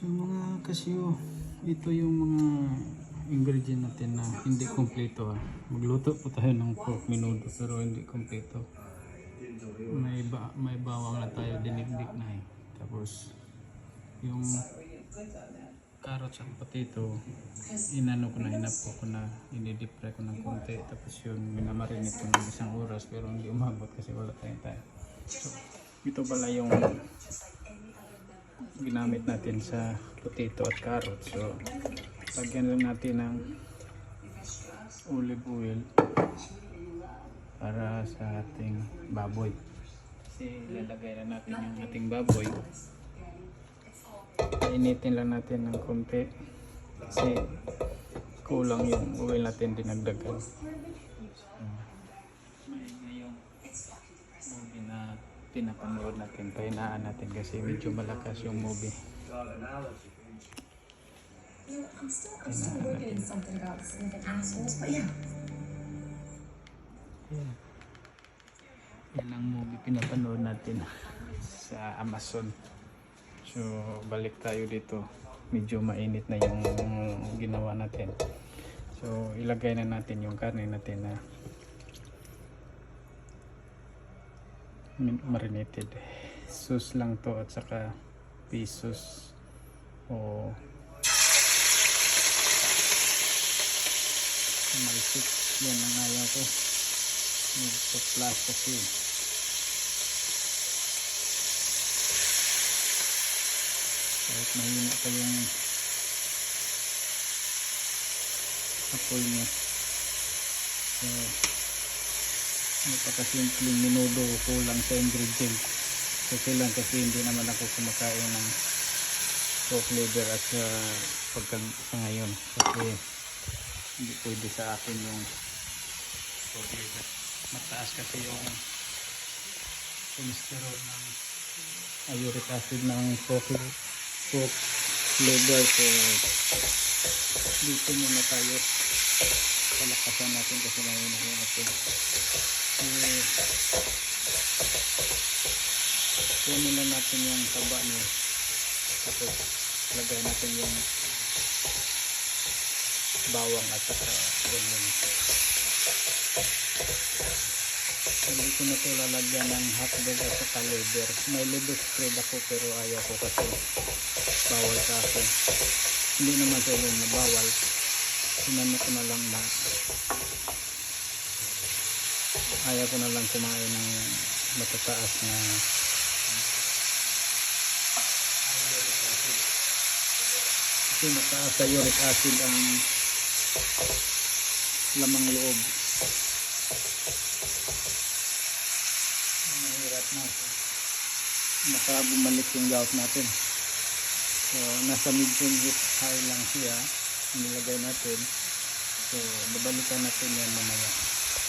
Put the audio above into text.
So mga kasyo, ito yung mga ingredient natin na hindi kompleto ha. Magluto po tayo ng pork minudo pero hindi kompleto. May ba may bawang na tayo dinigdig na eh. Tapos yung carrots at potato, inano ko na, inapo ko na, inidip fry ko ng konti. Tapos yun, minamarinate ko ng isang oras pero hindi umabot kasi wala tayong tayo. So, ito pala yung ginamit natin sa potato at carrots. So, lagyan lang natin ng olive oil para sa ating baboy. Kasi lalagay na natin yung ating baboy. Painitin lang natin ng konti kasi kulang yung oil natin dinagdagan. So, may ngayong movie na pinapanood natin, pahinaan natin kasi medyo malakas yung movie. You know, I'm still, I'm still working on something about significant assholes, but yeah. Yan. Yan ang movie pinapanood natin sa Amazon. So, balik tayo dito. Medyo mainit na yung ginawa natin. So, ilagay na natin yung karne natin na marinated. Sus lang to at saka pisos o Malsik. Yan ang ayaw ko. Nagpa-plus kasi. Kahit mahina pa yung apoy niya. So, napakasimpleng minudo kulang sa ingredient. Kasi lang kasi hindi naman ako kumakain ng pork liver at sa pagkang sa ngayon. Kasi hindi pwede sa akin yung pork liver. Mataas kasi yung cholesterol ng uric acid ng pork, pork liver. So, dito muna tayo. Palakasan natin kasi ngayon na yung ating eh, kunin na natin yung taba niya. Tapos, lagay natin yung bawang at saka onion. Hindi ko na ito lalagyan ng hotdog at saka liver. May liver spread ako pero ayaw ko kasi bawal sa akin. Hindi naman sa inyo na bawal. Sinano ko na lang na ayaw ko na lang kumain ng matataas na kasi mataas sa uric acid ang lamang loob. Mahirap na. Baka bumalik yung gout natin. So nasa medium heat high lang siya. Nilagay natin. So babalikan natin yan mamaya